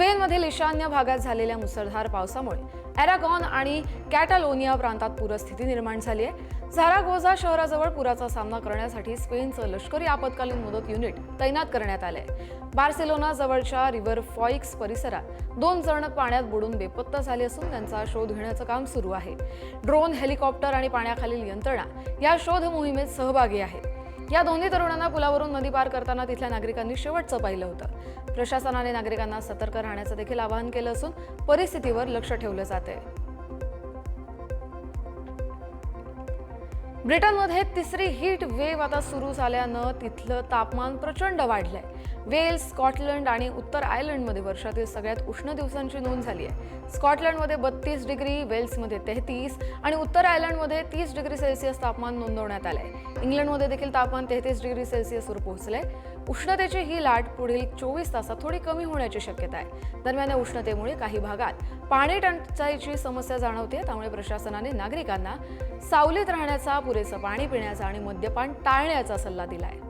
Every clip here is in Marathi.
स्पेनमधील ईशान्य भागात झालेल्या मुसळधार पावसामुळे ॲरागॉन आणि कॅटालोनिया प्रांतात पूरस्थिती निर्माण झाली आहे. झारागोझा शहराजवळ पुराचा सामना करण्यासाठी स्पेनचं लष्करी आपत्कालीन मदत युनिट तैनात करण्यात आलंय. बार्सिलोना जवळच्या रिव्हर फॉइक्स परिसरात दोन जण पाण्यात बुडून बेपत्ता झाले असून त्यांचा शोध घेण्याचं काम सुरू आहे. ड्रोन हेलिकॉप्टर आणि पाण्याखालील यंत्रणा या शोध मोहिमेत सहभागी आहेत. या दोन्ही तरुणांना पुलावरून नदी पार करताना तिथल्या नागरिकांनी शेवटचं पाहिलं होतं. प्रशासनाने नागरिकांना सतर्क राहण्याचं देखील आवाहन केलं असून परिस्थितीवर लक्ष ठेवलं जात आहे ब्रिटनमध्ये तिसरी हीट वेव्ह आता सुरू झाल्यानं तिथलं तापमान प्रचंड वाढलंय. वेल्स स्कॉटलंड आणि उत्तर आयर्लंडमध्ये वर्षातील सगळ्यात उष्ण दिवसांची नोंद झाली आहे. स्कॉटलंडमध्ये बत्तीस डिग्री वेल्समध्ये तेहतीस आणि उत्तर आयर्लंडमध्ये तीस डिग्री सेल्सिअस तापमान नोंदवण्यात आलंय. इंग्लंडमध्ये देखील तापमान तेहतीस डिग्री सेल्सिअसवर पोहोचलंय. उष्णतेची ही लाट पुढील चोवीस तासात थोडी कमी होण्याची शक्यता आहे. दरम्यान या उष्णतेमुळे काही भागात पाणी टंचाईची समस्या जाणवते त्यामुळे प्रशासनाने नागरिकांना सावलीत राहण्याचा पुरेसं पाणी पिण्याचा आणि मद्यपान टाळण्याचा सल्ला दिलाय.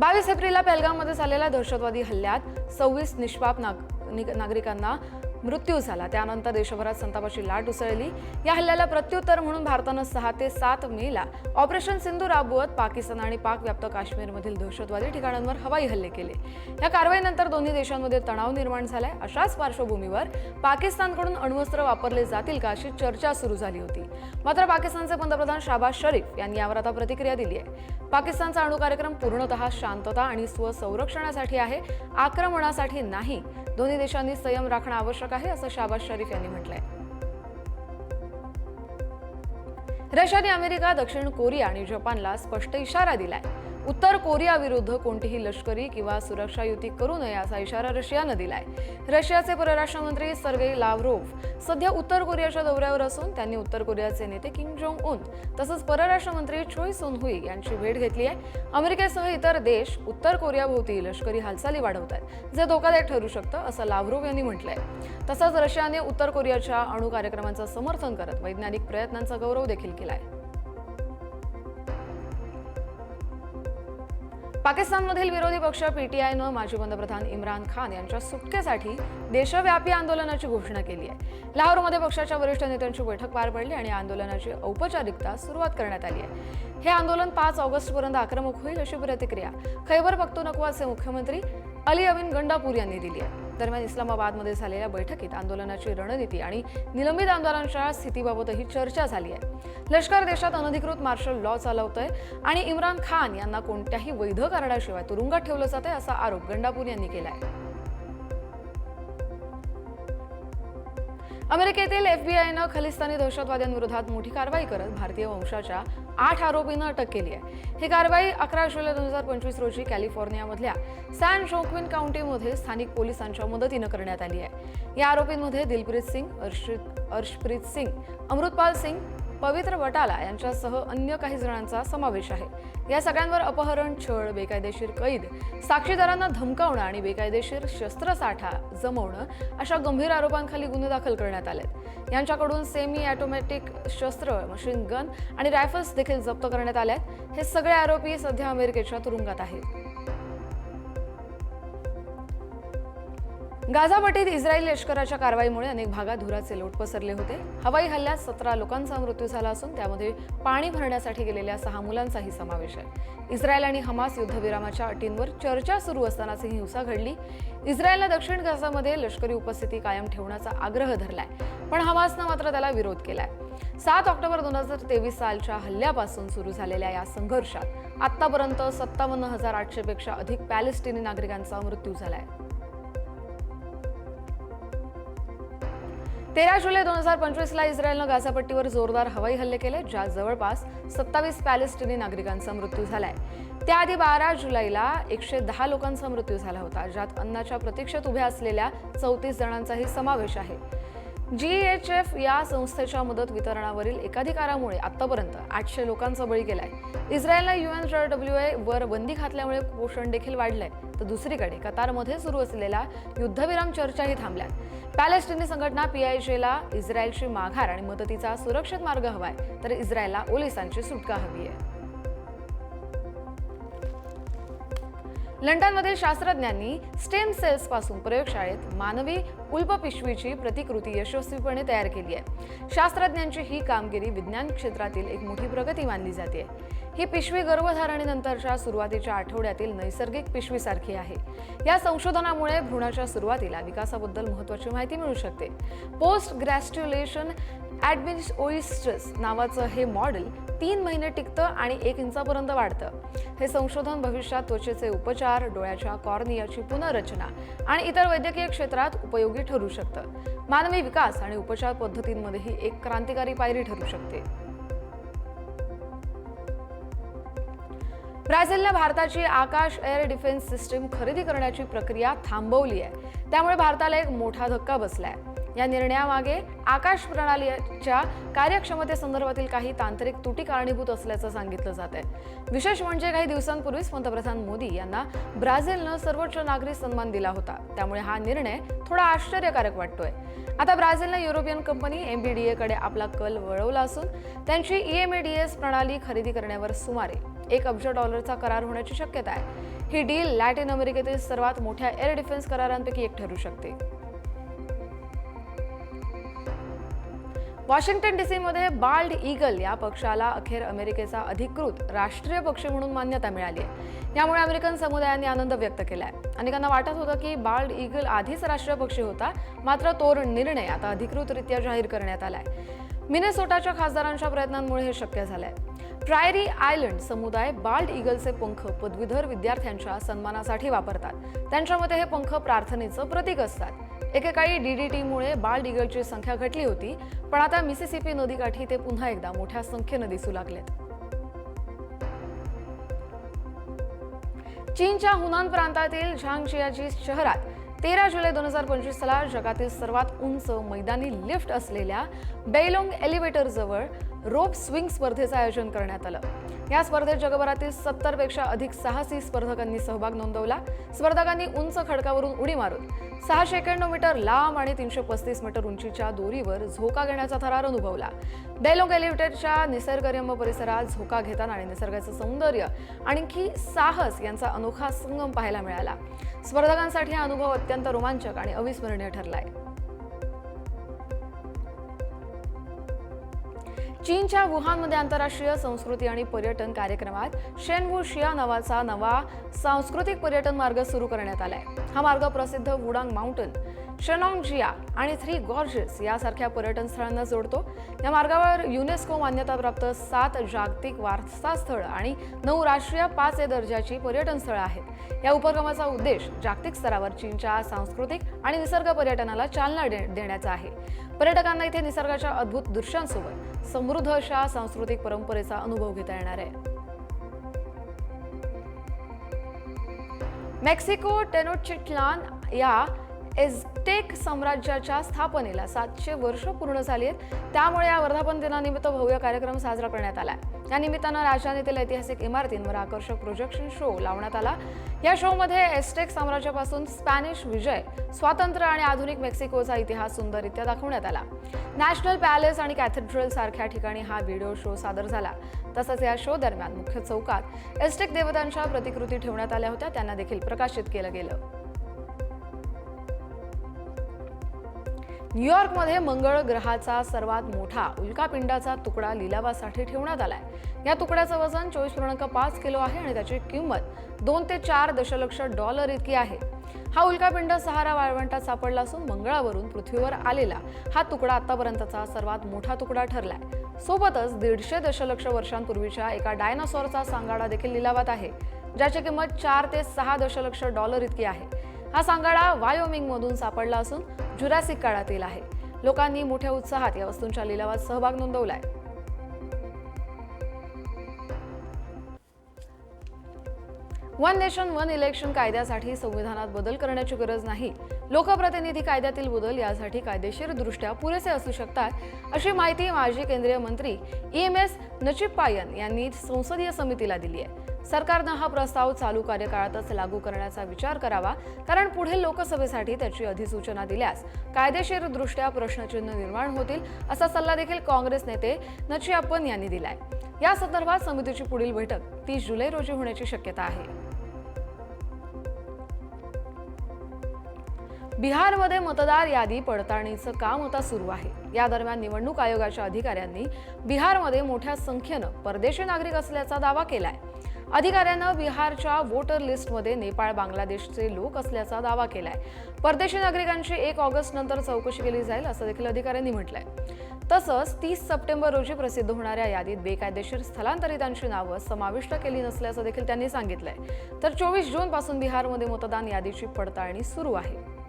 बावीस एप्रिलला पेलगावमध्ये झालेल्या दहशतवादी हल्ल्यात सव्वीस निष्पाप नाग नागरिकांना मृत्यू झाला. त्यानंतर देशभरात संतापाची लाट उसळली. या हल्ल्याला प्रत्युत्तर म्हणून भारतानं सहा ते सात मेला ऑपरेशन सिंधू राबवत पाकिस्तान आणि पाक व्याप्त काश्मीरमधील दहशतवादी ठिकाणांवर हवाई हल्ले केले. या कारवाईनंतर दोन्ही देशांमध्ये तणाव निर्माण झालाय. अशाच पार्श्वभूमीवर पाकिस्तानकडून अण्वस्त्र वापरले जातील का अशी चर्चा सुरू झाली होती. मात्र पाकिस्तानचे पंतप्रधान शाबाज शरीफ यांनी यावर आता प्रतिक्रिया दिली आहे. पाकिस्तानचा अणु कार्यक्रम पूर्णतः शांतता आणि स्वसंरक्षणासाठी आहे. आक्रमणासाठी नाही. दोन्ही देशांनी संयम राखणं आवश्यक आहे असं शाबाज शरीफ यांनी म्हटलंय. रशियाने अमेरिका दक्षिण कोरिया आणि जपानला स्पष्ट इशारा दिलाय. उत्तर कोरियाविरुद्ध कोणतीही लष्करी किंवा सुरक्षा युती करू नये असा इशारा रशियानं दिलाय. रशियाचे परराष्ट्र मंत्री सर्गेई लाव्हरोव्ह सध्या उत्तर कोरियाच्या दौऱ्यावर असून त्यांनी उत्तर कोरियाचे नेते किम जोंग उन तसंच परराष्ट्र मंत्री चोई सोन हुई यांची भेट घेतली आहे. अमेरिकेसह इतर देश उत्तर कोरियाभोवती लष्करी हालचाली वाढवत आहेत जे धोकादायक ठरू शकतं असं लाव्हरोव्ह यांनी म्हटलंय. तसंच रशियाने उत्तर कोरियाच्या अणु कार्यक्रमांचं समर्थन करत वैज्ञानिक प्रयत्नांचा गौरव देखील केलाय. पाकिस्तानमधील विरोधी पक्ष पीटीआयनं माजी पंतप्रधान इम्रान खान यांच्या सुटकेसाठी देशव्यापी आंदोलनाची घोषणा केली आहे. लाहोरमध्ये पक्षाच्या वरिष्ठ नेत्यांची बैठक पार पडली आणि आंदोलनाची औपचारिकता सुरुवात करण्यात आली आहे. हे आंदोलन पाच ऑगस्टपर्यंत आक्रमक होईल अशी प्रतिक्रिया खैबर पख्तूनख्वाचे मुख्यमंत्री अली अविन गंडापूर यांनी दिली आहे. दरम्यान इस्लामाबादमध्ये झालेल्या बैठकीत आंदोलनाची रणनीती आणि निलंबित आमदारांच्या स्थितीबाबतही चर्चा झाली आहे. लष्कर देशात अनधिकृत मार्शल लॉ चालवतोय आणि इम्रान खान यांना कोणत्याही वैध कारणाशिवाय तुरुंगात ठेवलं जातंय असा आरोप गंडापूर यांनी केलाय. अमेरिकेतील एफबीआयनं खलिस्तानी दहशतवाद्यांविरोधात मोठी कारवाई करत भारतीय वंशाच्या आठ आरोपींना अटक केली आहे. ही कारवाई अकरा जुलै दोन हजार पंचवीस रोजी कॅलिफोर्नियामधल्या सॅन जोक्विन काउंटीमध्ये स्थानिक पोलिसांच्या मदतीनं करण्यात आली आहे. या आरोपींमध्ये दिलप्रीत सिंग अर्षित अर्शप्रीत सिंग अमृतपाल सिंग पवित्र वटाला यांच्यासह अन्य काही जणांचा समावेश आहे. या सगळ्यांवर अपहरण छळ बेकायदेशीर कैद साक्षीदारांना धमकावणं आणि बेकायदेशीर शस्त्रसाठा जमवणं अशा गंभीर आरोपांखाली गुन्हे दाखल करण्यात आलेत. यांच्याकडून सेमी ऑटोमॅटिक शस्त्र मशीन गन आणि रायफल्स देखील जप्त करण्यात आल्या आहेत हे सगळे आरोपी सध्या अमेरिकेच्या तुरुंगात आहेत. गाझापट्टीत इस्रायल लष्कराच्या कारवाईमुळे अनेक भागात धुराचे लोट पसरले होते. हवाई हल्ल्यात सतरा लोकांचा मृत्यू झाला असून त्यामध्ये पाणी भरण्यासाठी गेलेल्या सहा मुलांचाही समावेश आहे. इस्रायल आणि हमास युद्धविरामाच्या अटींवर चर्चा सुरू असतानाच ही हिंसा घडली. इस्रायलला दक्षिण गाझामध्ये लष्करी उपस्थिती कायम ठेवण्याचा आग्रह धरलाय पण हमासनं मात्र त्याला विरोध केलाय. सात ऑक्टोबर दोन हजार तेवीस सालच्या हल्ल्यापासून सुरू झालेल्या या संघर्षात आतापर्यंत सत्तावन्न हजार आठशे पेक्षा अधिक पॅलेस्टिनी नागरिकांचा मृत्यू झालाय. तेरा जुलै दोन हजार पंचवीसला इस्रायलनं गाझापट्टीवर जोरदार हवाई हल्ले केले ज्यात जवळपास सत्तावीस पॅलेस्टिनी नागरिकांचा मृत्यू झालाय. त्याआधी बारा जुलैला एकशे दहा लोकांचा मृत्यू झाला होता ज्यात अन्नाच्या प्रतीक्षेत उभ्या असलेल्या चौतीस जणांचाही समावेश आहे. जी एच एफ या संस्थेच्या मदत वितरणावरील एकाधिकारामुळे आतापर्यंत आठशे लोकांचा बळी गेलाय. एन युएन डब्ल्यू ए वर बंदी घातल्यामुळे पोषण देखील वाढलंय. तर दुसरीकडे कतारमध्ये सुरू असलेल्या युद्धविराम चर्चाही थांबल्यात. पॅलेस्टिनी संघटना पीआयजेला इस्रायलची माघार आणि मदतीचा सुरक्षित मार्ग हवाय तर इस्रायलला ओलिसांची सुटका हवी आहे. लंडनमधील शास्त्रज्ञांनी स्टेम सेल्सपासून प्रयोगशाळेत मानवी उल्पपिशवीची प्रतिकृती यशस्वीपणे तयार केली आहे. शास्त्रज्ञांची ही कामगिरी विज्ञान क्षेत्रातील एक मोठी प्रगती मानली जाते. ही पिशवी गर्भधारणेनंतरच्या सुरुवातीच्या आठवड्यातील नैसर्गिक पिशवीसारखी आहे. या संशोधनामुळे भ्रूणाच्या सुरुवातीला विकासाबद्दल महत्त्वाची माहिती मिळू शकते. पोस्ट ग्रॅस्ट्युलेशन ॲडमिनिओइस्ट्रस नावाचं हे मॉडेल तीन महिने टिकतं आणि एक इंचापर्यंत वाढतं. हे संशोधन भविष्यात त्वचेचे उपचार डोळ्याच्या कॉर्नियाची पुनर्रचना आणि इतर वैद्यकीय क्षेत्रात उपयोगी ठरू शकतं. मानवी विकास आणि उपचार पद्धतींमध्येही एक क्रांतिकारी पायरी ठरू शकते. ब्राझीलने भारताची आकाश एअर डिफेन्स सिस्टीम खरेदी करण्याची प्रक्रिया थांबवली आहे त्यामुळे भारताला एक मोठा धक्का बसला आहे या निर्णयामागे आकाश प्रणालीच्या कार्यक्षमतेसंदर्भातील काही तांत्रिक तुटी कारणीभूत असल्याचं सांगितलं जात आहे. विशेष म्हणजे काही दिवसांपूर्वीच पंतप्रधान मोदी यांना ब्राझीलनं सर्वोच्च नागरी सन्मान दिला होता. त्यामुळे हा निर्णय थोडा आश्चर्यकारक वाटतोय. आता ब्राझीलनं युरोपियन कंपनी एमबीडीए कडे आपला कल वळवला असून त्यांची E ईएमएडीएस प्रणाली खरेदी करण्यावर सुमारे एक अब्ज डॉलरचा करार होण्याची शक्यता आहे. ही डील लॅटिन अमेरिकेतील सर्वात मोठ्या एअर डिफेन्स करारांपैकी एक ठरू शकते. वॉशिंग्टन डीसीमध्ये बाल्ड ईगल या पक्षाला अखेर अमेरिकेचा अधिकृत राष्ट्रीय पक्ष म्हणून मान्यता मिळाली आहे. यामुळे अमेरिकन समुदायाने आनंद व्यक्त केला आहे अनेकांना वाटत होतं की बाल्ड ईगल आधीच राष्ट्रीय पक्षी होता मात्र तो निर्णय आता अधिकृतरित्या जाहीर करण्यात आला आहे मिनेसोटाच्या खासदारांच्या प्रयत्नांमुळे हे शक्य झालंय. प्रायरी आयलंड समुदाय बाल्ड ईगलचे पंख पदवीधर विद्यार्थ्यांच्या सन्मानासाठी वापरतात. त्यांच्या मते हे पंख प्रार्थनेचं प्रतीक असतात. एकेकाळी डीडीटीमुळे बाल डिगलची संख्या घटली होती पण आता मिसिसिपी नदीकाठी ते पुन्हा एकदा मोठ्या संख्येनं दिसू लागलेत. चीनच्या हुनान प्रांतातील झांगशियाची शहरात तेरा जुलै दोन हजार पंचवीसला जगातील सर्वात उंच मैदानी लिफ्ट असलेल्या बेलोंग एलिव्हेटरजवळ रोप स्विंग स्पर्धेचं आयोजन करण्यात आलं. या स्पर्धेत जगभरातील सत्तरपेक्षा अधिक साहसी स्पर्धकांनी सहभाग नोंदवला. स्पर्धकांनी उंच खडकावरून उडी मारून सहाशे एक्याण्णव मीटर लांब आणि तीनशे पस्तीस मीटर उंचीच्या दोरीवर झोका घेण्याचा थरार अनुभवला. डेलोंग एलिव्हेटरच्या निसर्गरम्य परिसरात झोका घेताना आणि निसर्गाचं सौंदर्य आणखी साहस यांचा अनोखा संगम पाहायला मिळाला. स्पर्धकांसाठी हा अनुभव अत्यंत रोमांचक आणि अविस्मरणीय ठरलाय. चीनच्या वुहानमध्ये आंतरराष्ट्रीय संस्कृती आणि पर्यटन कार्यक्रमात शेनवू शिया नावाचा नवा सांस्कृतिक पर्यटन मार्ग सुरू करण्यात आलाय. हा मार्ग प्रसिद्ध वुडांग माउंटन शनॉंगजिया आणि थ्री गॉर्जेस यासारख्या पर्यटन स्थळांना जोडतो. या मार्गावर युनेस्को मान्यताप्राप्त सात जागतिक वारसा स्थळ आणि नऊ राष्ट्रीय पाच ए दर्जाची पर्यटन स्थळं आहेत. या उपक्रमाचा उद्देश जागतिक स्तरावर चीनच्या सांस्कृतिक आणि निसर्ग पर्यटनाला चालना दे- देण्याचा आहे. पर्यटकांना इथे निसर्गाच्या अद्भुत दृश्यांसोबत समृद्ध अशा सांस्कृतिक परंपरेचा अनुभव घेता येणार आहे. मेक्सिको टेनोचिटलान या एझटेक साम्राज्याच्या स्थापनेला सातशे वर्ष पूर्ण झाली आहेत त्यामुळे या वर्धापन दिनानिमित्त भव्य कार्यक्रम साजरा करण्यात आला या निमित्तानं राजधानीतील ऐतिहासिक इमारतींवर आकर्षक प्रोजेक्शन शो लावण्यात आला. या शोमध्ये एस्टेक साम्राज्यापासून स्पॅनिश विजय स्वातंत्र्य आणि आधुनिक मेक्सिकोचा इतिहास सुंदररित्या दाखवण्यात आला. नॅशनल पॅलेस आणि कॅथेड्रल सारख्या ठिकाणी हा व्हिडिओ शो सादर झाला. तसंच या शो दरम्यान मुख्य चौकात एस्टेक देवतांच्या प्रतिकृती ठेवण्यात आल्या होत्या. त्यांना देखील प्रकाशित केलं गेलं. न्यूयॉर्कमध्ये मंगळ ग्रहाचा सर्वात मोठा उल्कापिंडाचा तुकडा लिलावासाठी ठेवण्यात आलाय. या तुकड्याचं वजन चोवीस पूर्णांक पाच किलो आहे आणि त्याची किंमत दोन ते चार दशलक्ष डॉलर इतकी आहे. हा उल्कापिंड सहारा वाळवंटात सापडला असून मंगळावरून पृथ्वीवर आलेला हा तुकडा आतापर्यंतचा सर्वात मोठा तुकडा ठरलाय. सोबतच दीडशे दशलक्ष वर्षांपूर्वीच्या एका डायनासॉरचा सांगाडा देखील लिलावात आहे ज्याची किंमत चार ते सहा दशलक्ष डॉलर इतकी आहे. हा सांगाडा वायोमिंगमधून सापडला असून जुरासिक काळातील आहे. लोकांनी मोठ्या उत्साहात या वस्तूंच्या लिलावात सहभाग नोंदवलाय. वन नेशन वन इलेक्शन कायद्यासाठी संविधानात बदल करण्याची गरज नाही. लोकप्रतिनिधी कायद्यातील बदल यासाठी कायदेशीरदृष्ट्या पुरेसे असू शकतात अशी माहिती माजी केंद्रीय मंत्री ई एम एस नचिप्पायन यांनी संसदीय समितीला दिली आहे. सरकारनं हा प्रस्ताव चालू कार्यकाळातच लागू करण्याचा विचार करावा कारण पुढील लोकसभेसाठी त्याची अधिसूचना दिल्यास कायदेशीरदृष्ट्या प्रश्नचिन्ह निर्माण होतील असा सल्ला देखील काँग्रेस नेते नचियाप्पन यांनी दिलाय. या संदर्भात समितीची पुढील बैठक तीस जुलै रोजी होण्याची शक्यता आहे. बिहारमध्ये मतदार यादी पडताळणीचं काम आता सुरू आहे. या दरम्यान निवडणूक आयोगाच्या अधिकाऱ्यांनी बिहारमध्ये मोठ्या संख्येनं परदेशी नागरिक असल्याचा दावा केलाय. अधिकाऱ्यानं बिहारच्या वोटर लिस्टमध्ये नेपाळ बांगलादेशचे लोक असल्याचा दावा केलाय. परदेशी नागरिकांची एक ऑगस्ट नंतर चौकशी केली जाईल असं देखील अधिकाऱ्यांनी म्हटलंय. तसंच तीस सप्टेंबर रोजी प्रसिद्ध होणाऱ्या यादीत बेकायदेशीर स्थलांतरितांची नावं समाविष्ट केली नसल्याचं देखील त्यांनी सांगितलंय. तर चोवीस जून पासून बिहारमध्ये मतदान यादीची पडताळणी सुरू आहे.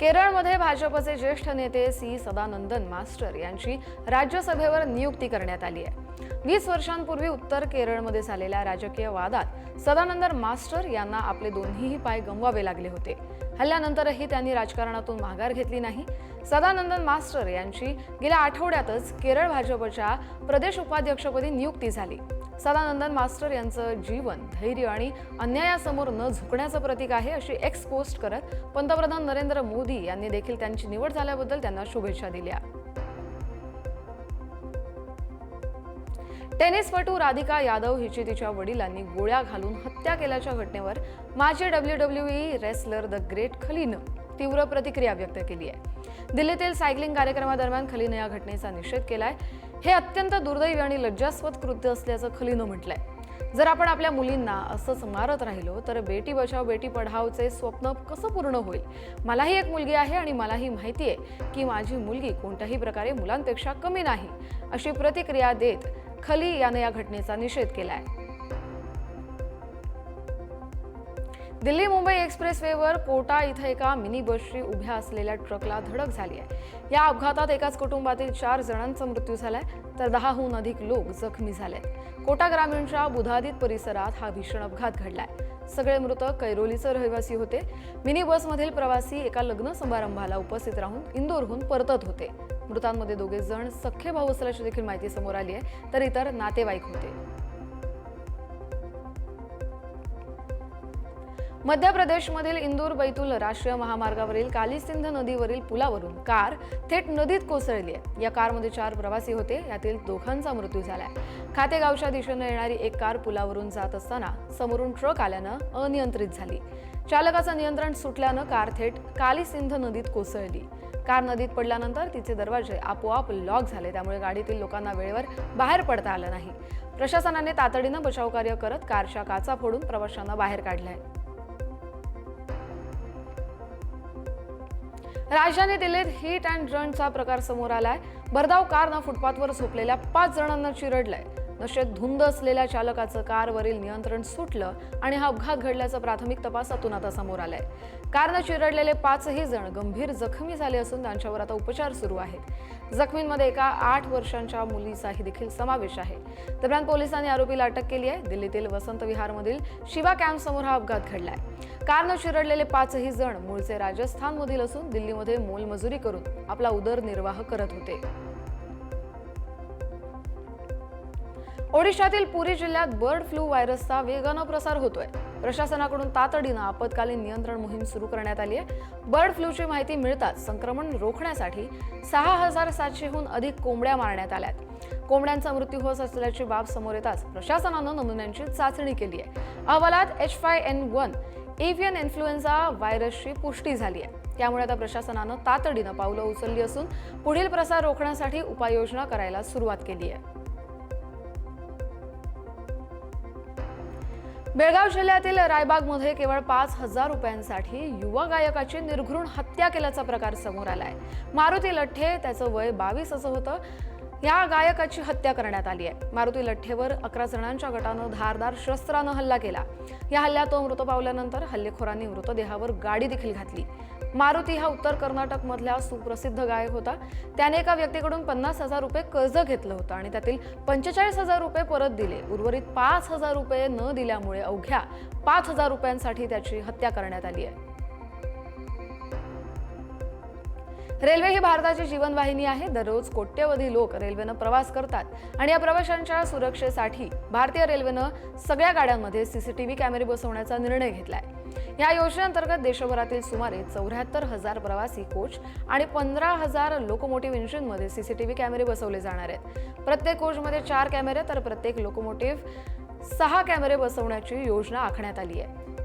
केरळमध्ये भाजपचे ज्येष्ठ नेते सी सदानंदन मास्टर यांची राज्यसभेवर नियुक्ती करण्यात आली आहे. वीस वर्षांपूर्वी उत्तर केरळमध्ये झालेल्या राजकीय वादात सदानंदन मास्टर यांना आपले दोन्हीही पाय गमवावे लागले होते. हल्ल्यानंतरही त्यांनी राजकारणातून माघार घेतली नाही. सदानंदन मास्टर यांची गेल्या आठवड्यातच केरळ भाजपच्या प्रदेश उपाध्यक्षपदी नियुक्ती झाली. सदानंदन मास्टर यांचं जीवन धैर्य आणि अन्यायासमोर न झुकण्याचं प्रतीक आहे अशी एक्स पोस्ट करत पंतप्रधान नरेंद्र मोदी यांनी देखील त्यांची निवड झाल्याबद्दल त्यांना शुभेच्छा दिल्या. टेनिसपटू राधिका यादव हिची तिच्या वडिलांनी गोळ्या घालून हत्या केल्याच्या घटनेवर माजी W W E wrestler the great खलीनं तीव्र प्रतिक्रिया व्यक्त केली आहे. दिल्लीतील सायकलिंग कार्यक्रमादरम्यान खलीनं या घटनेचा निषेध केलाय. हे अत्यंत दुर्दैवी आणि लज्जास्पद कृत्य असल्याचं खलीनं म्हटलंय. जर आपण आपल्या मुलींना असंच मारत राहिलो तर बेटी बचाव बेटी पढावचे स्वप्न कसं पूर्ण होईल? मलाही एक मुलगी आहे आणि मलाही माहिती आहे की माझी मुलगी कोणत्याही प्रकारे मुलांपेक्षा कमी नाही अशी प्रतिक्रिया देत खली यानं या घटनेचा निषेध केला आहे दिल्ली मुंबई एक्सप्रेसवेवर कोटा इथं एका मिनी बसशी उभ्या असलेल्या ट्रकला धडक झाली आहे. या अपघातात एकाच कुटुंबातील चार जणांचा मृत्यू झालाय तर दहाहून अधिक लोक जखमी झालेत. कोटा ग्रामीणच्या बुधादित परिसरात हा भीषण अपघात घडलाय. सगळे मृत कैरोलीचे रहिवासी होते. मिनी बसमधील प्रवासी एका लग्न समारंभाला उपस्थित राहून इंदोरहून परतत होते. मृतांमध्ये दोघे जण सख्खे भाऊ असल्याची देखील माहिती समोर आली आहे तर इतर नातेवाईक होते. मध्य प्रदेशमधील इंदूर बैतूल राष्ट्रीय महामार्गावरील कालीसिंध नदीवरील पुलावरून कार थेट नदीत कोसळली आहे. या कारमध्ये चार प्रवासी होते. यातील दोघांचा मृत्यू झालाय. खातेगावच्या दिशेनं येणारी एक कार पुलावरून जात असताना समोरून ट्रक आल्यानं अनियंत्रित झाली. चालकाचं नियंत्रण सुटल्यानं कार थेट कालीसिंध नदीत कोसळली. कार नदीत पडल्यानंतर तिचे दरवाजे आपोआप लॉक झाले. त्यामुळे गाडीतील लोकांना वेळेवर बाहेर पडता आलं नाही. प्रशासनाने तातडीनं बचावकार्य करत कारच्या काचा फोडून प्रवाशांना बाहेर काढलाय. राजधानी दिल्लीत हिट अँड रनचा प्रकार समोर आलाय. भरधाव कारनं फुटपाथवर झोपलेल्या पाच जणांना चिरडलंय. नशेत धुंद असलेल्या चालकाचं कारवरील नियंत्रण सुटलं आणि हा अपघात घडल्याचं प्राथमिक तपासातून आता समोर आलंय. कारनं चिरडलेले पाचही जण गंभीर जखमी झाले असून त्यांच्यावर आता उपचार सुरू आहेत. जखमींमध्ये एका आठ वर्षांच्या मुलीचाही देखील समावेश आहे. दरम्यान पोलिसांनी आरोपीला अटक केली आहे. दिल्लीतील वसंत विहारमधील शिवा कॅम्प समोर हा अपघात घडलाय. कारनं चिरडलेले पाचही जण मूळचे राजस्थानमधील असून दिल्लीमध्ये मोलमजुरी करून आपला उदरनिर्वाह करत होते. ओडिशातील पुरी जिल्ह्यात बर्ड फ्लू व्हायरसचा वेगानं प्रसार होतोय. प्रशासनाकडून तातडीनं आपत्कालीन नियंत्रण मोहीम सुरू करण्यात आली आहे. बर्ड फ्लूची माहिती मिळताच संक्रमण रोखण्यासाठी सहा हजार सातशेहून अधिक कोंबड्या मारण्यात आल्यात. कोंबड्यांचा मृत्यू होत असल्याची बाब समोर येताच प्रशासनानं नमुन्यांची चाचणी केली आहे. अहवालात H five N one avian influenza व्हायरसची पुष्टी झाली आहे. त्यामुळे आता प्रशासनानं तातडीनं पावलं उचलली असून पुढील प्रसार रोखण्यासाठी उपाययोजना करायला सुरुवात केली आहे. बेळगाव जिल्ह्यातील रायबागमध्ये केवळ पाच हजार रुपयांसाठी युवा गायकाची निर्घृण हत्या केल्याचा प्रकार समोर आलाय. मारुती लठ्ठे त्याचं वय बावीस असं होतं या गायकाची हत्या करण्यात आली आहे. मारुती लठ्ठेवर अकरा जणांच्या गटानं धारदार शस्त्रानं हल्ला केला. या हल्ल्यात तो मृत पावल्यानंतर हल्लेखोरांनी मृतदेहावर गाडी देखील घातली. मारुती हा उत्तर कर्नाटकमधला सुप्रसिद्ध गायक होता. त्याने एका व्यक्तीकडून पन्नास हजार रुपये कर्ज घेतलं होतं आणि त्यातील पंचेचाळीस हजार रुपये परत दिले. उर्वरित पाच हजार रुपये न दिल्यामुळे अवघ्या पाच हजार रुपयांसाठी त्याची हत्या करण्यात आली आहे. रेल्वे ही भारताची जीवनवाहिनी आहे. दररोज कोट्यवधी लोक रेल्वेनं प्रवास करतात आणि या प्रवाशांच्या सुरक्षेसाठी भारतीय रेल्वेनं सगळ्या गाड्यांमध्ये सीसीटीव्ही कॅमेरे बसवण्याचा निर्णय घेतलाय. या योजनेअंतर्गत देशभरातील सुमारे चौऱ्याहत्तर हजार प्रवासी कोच आणि पंधरा हजार लोकोमोटिव्ह इंजिनमध्ये सीसीटीव्ही कॅमेरे बसवले जाणार आहेत. प्रत्येक कोचमध्ये चार कॅमेरे तर प्रत्येक लोकोमोटिव्ह सहा कॅमेरे बसवण्याची योजना आखण्यात आली आहे.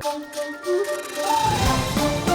Thank you.